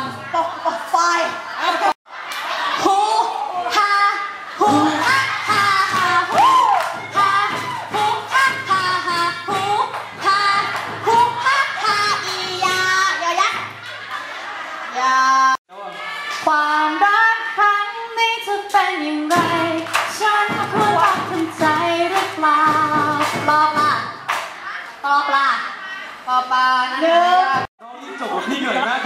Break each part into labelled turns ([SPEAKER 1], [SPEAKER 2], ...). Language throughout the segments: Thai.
[SPEAKER 1] ฟัน
[SPEAKER 2] ปกปกไฟ
[SPEAKER 1] ฮูฮาฮูฮาฮาฮาฮูฮาฮูฮาฮาฮาฮูฮาฮูฮาฮาอียายอยักษ์ยาความรักครั้งนี้จะเป็นอย่างไร ฉันควรต้องทำใจหรือเปล่าตอบล่ะตอบล่ะตอบล่ะหนึ่ง
[SPEAKER 3] น้องยิ่งจบกับพี่เหนื่อยมา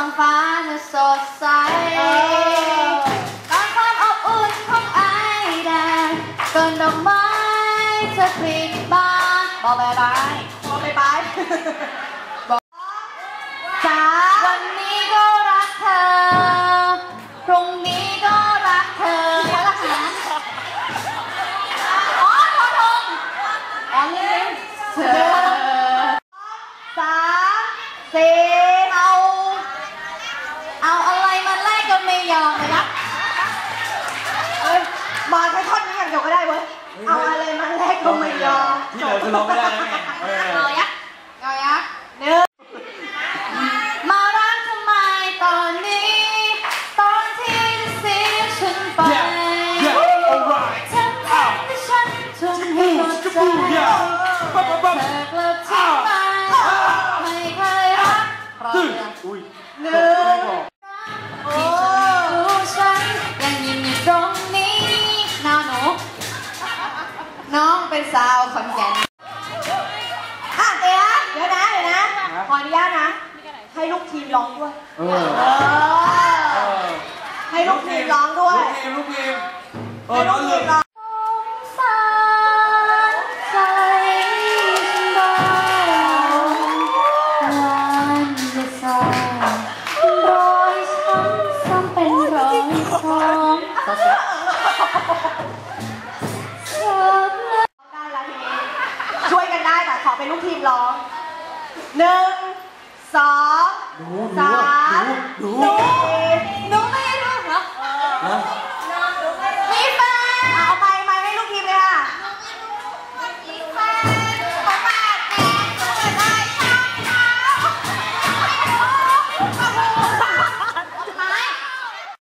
[SPEAKER 1] อนท้องฟ้าจะสดใสก่อนความอบอุ่นของไอแดงก่อนดอกไม้จะผลิบานบอกบายบาย
[SPEAKER 2] พอไปไป
[SPEAKER 1] จ้าวันนี้ก็รักเธอ พรุ่งนี้ก็รักเธอแล้วล่ะหาอ๋อทอทงอ๋อนี่เธอ
[SPEAKER 2] สามสี่
[SPEAKER 1] อม
[SPEAKER 2] ที่เห
[SPEAKER 3] ลือคือร้องไม่ได้แล้วไงเออ
[SPEAKER 1] ยอยักษ์ยอยักษ์
[SPEAKER 2] หนึ่ง
[SPEAKER 1] มารักทำไมตอนนี้ ตอนที่จะเสียฉันไป
[SPEAKER 3] เย้ alright
[SPEAKER 1] ทั้งทั้งที่ฉันทนให้หมดใจ
[SPEAKER 3] เเป็
[SPEAKER 2] น
[SPEAKER 1] สาวขอนแก่น
[SPEAKER 2] อะเดี๋ยวนะเดี๋ยวนะเดี๋ยวนะ ขออนุญาตนะ ให้ลูกทีมร้องด้วย
[SPEAKER 3] เออ
[SPEAKER 2] เอ
[SPEAKER 3] เอ
[SPEAKER 2] อ
[SPEAKER 3] อ
[SPEAKER 2] ให้ลูกทีมร้องด้วย
[SPEAKER 3] ลูกทีมลูกทีมเอ
[SPEAKER 2] ให้
[SPEAKER 3] อ
[SPEAKER 2] ลู
[SPEAKER 3] น้อกง
[SPEAKER 2] ที
[SPEAKER 3] ลื
[SPEAKER 2] ม
[SPEAKER 3] ม
[SPEAKER 2] ร้อง
[SPEAKER 1] สารใจฉันบ้างวันจะสร้างรอยช้ำซ้ำเป็นรอยช้ำ ย
[SPEAKER 2] กันได้แต่ขอเป็นลูกทีมร้องหนึ่งสองสามหนู